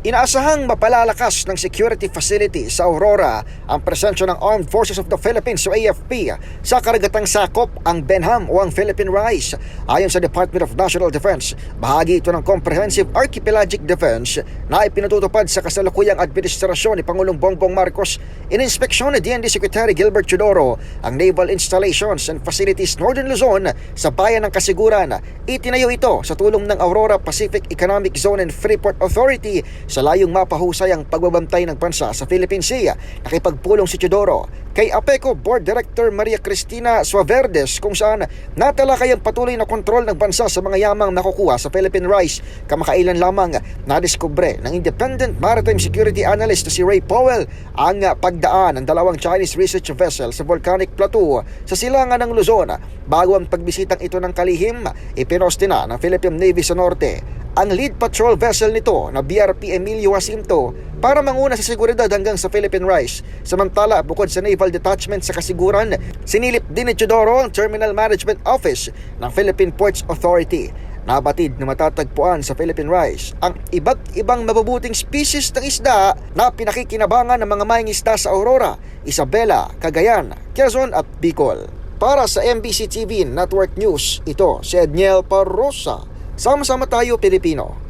Inaasahang mapalalakas ng security facility sa Aurora ang presensya ng Armed Forces of the Philippines o AFP sa karagatang sakop ang Benham o ang Philippine Rise. Ayon sa Department of National Defense, bahagi ito ng Comprehensive Archipelagic Defense na ipinatutupad sa kasalukuyang administrasyon ni Pangulong Bongbong Marcos. Ininspeksyon ni DND Secretary Gilbert Chodoro ang naval installations and facilities Northern Luzon sa bayan ng Kasiguran. Itinayo ito sa tulong ng Aurora Pacific Economic Zone and Freeport Authority sa layong mapahusay ang pagbabantay ng bansa sa Philippine Sea. Nakipagpulong si Chodoro kay APECO Board Director Maria Cristina Suaverdes kung saan natalakay ang patuloy na kontrol ng bansa sa mga yamang nakukuha sa Philippine Rice. Kamakailan lamang nadiskubre ng Independent Maritime Security Analyst na si Ray Powell ang pagdaan ng dalawang Chinese research vessel sa volcanic plateau sa silangan ng Luzon. Bago ang pagbisitang ito ng kalihim, ipinosti na ng Philippine Navy sa norte ang lead patrol vessel nito na BRP Emilio Jacinto para manguna sa seguridad hanggang sa Philippine Rice. Samantala, bukod sa Naval Detachment sa Kasiguran, sinilip din ni Chodoro ang Terminal Management Office ng Philippine Ports Authority. Nabatid na matatagpuan sa Philippine Rice ang iba't ibang mabubuting species ng isda na pinakikinabangan ng mga mayang isda sa Aurora, Isabela, Cagayan, Quezon at Bicol. Para sa MBC TV Network News, ito si Edniel Parrosa. Sama-sama tayo Pilipino.